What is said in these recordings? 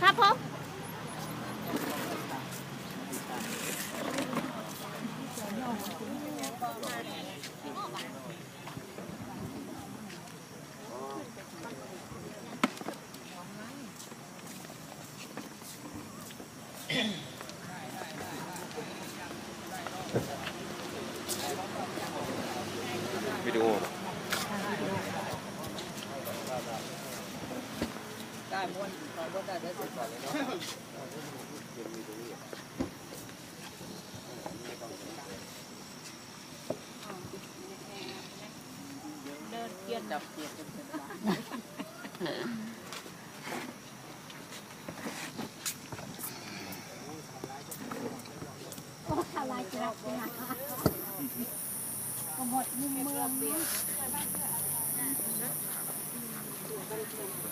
ครับผม เสร็จก่อะเดินเกียนจับเกียนเป็นเป็นบ้าก็ทลายกลับนะหมดมุมเมืองนี้นู่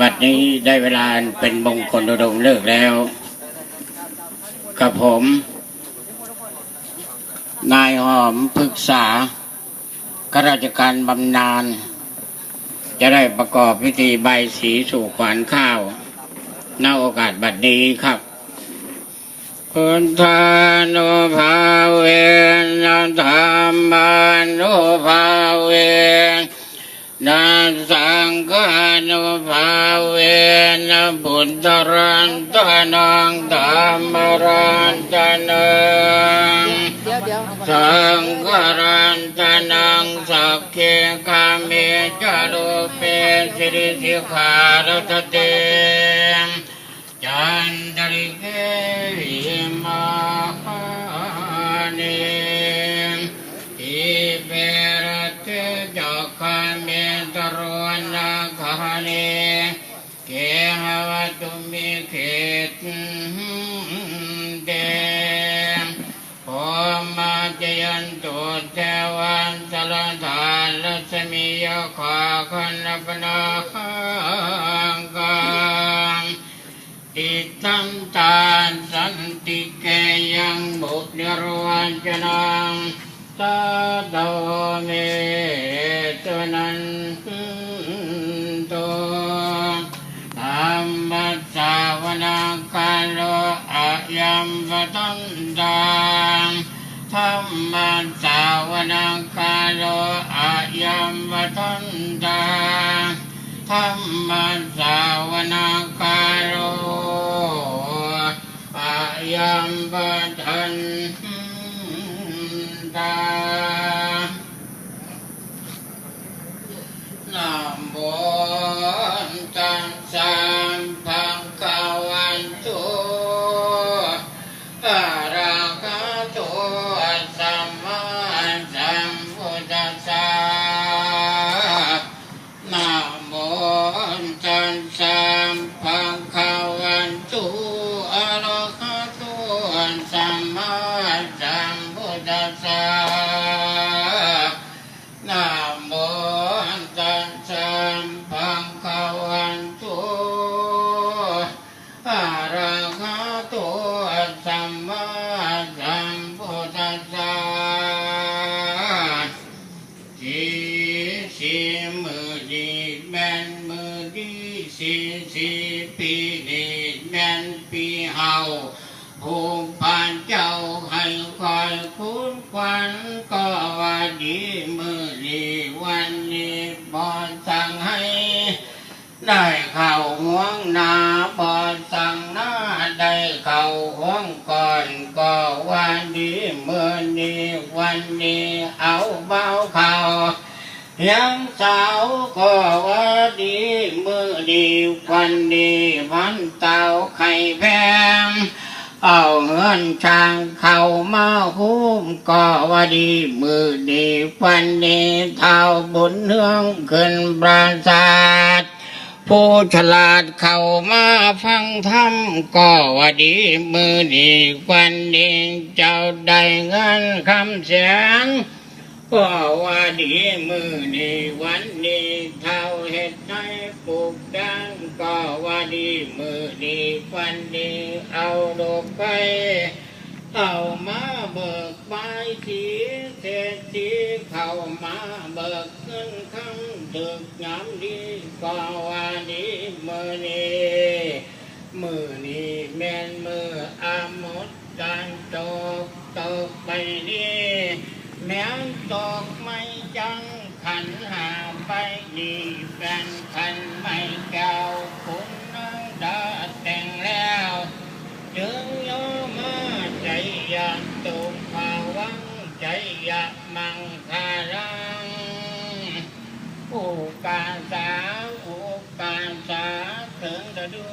บัดนี้ได้เวลาเป็นมงคลอุดมเลิกแล้ว กับผม นายหอมปรึกษาข้าราชการบำนาญจะได้ประกอบพิธีใบสีสู่ขวัญข้าวณโอกาสบัดนี้ครับพุทานุภา นุภาเวนะบุตตรันตานังธรรมรันตานังสังฆรันตานังสักเคคาเมจารุเปสิริสิขารตเตจันตริเกวิมา ตุมิเขตเดโอมาจยันตุเทวันสลทานลัสมิยขวาคันปนาคังกังอิตัมตานสันติเกยังบุตรวันจนังตาโตเม มปตันตังธรรมสาวนาคาโลอายัมปตันตังธรรมสาวนาคาโรอายัมปทันตา สัมมาสัมพุทธัสสะนะโมตัสสะภะคะวันตุอะระ ทุนควันก็ว่าดีมือดีวันนี้บอสั่งให้ ได้เข้าห่วงนาบอสั่งหน้าได้เข้าห่วงก่อนก็วันดีเมื่อนี้วันนี้เอาเบาเข้ายังสาวก็ว่าดีมือดีวันดีวันเต่าไข่แพง เอาเงินช่างเข้ามาหุ้มก็ว่าดีมือดีฟันดีเท่าบุญเฮืองขึ้นปราสาทผู้ฉลาดเข้ามาฟังธรรมก็ว่าดีมือดีวันดีเจ้าได้เงินคำเสียง ก็ว่าดีมือดีวันดีเท่าเห็ดให้ปลูกดังก็ว่าดีมือดีฟันดีเอาดอกไปเข้ามาเบิกใบสีเศรษฐีเข้ามาเบิกเงินคำถึกยามดีก็ว่าดีมือนี้มือนี้แม่นมืออามดการตกตกไปดี แม้นตกไม่จังขันหาไปดีแฟนขันไม่แก้วคุณน้องดาแต่งแล้วจึงโยมาใจอยากตุกภาวังใจอยากมังคารังอุกาสาอุกาสาถึงจะดู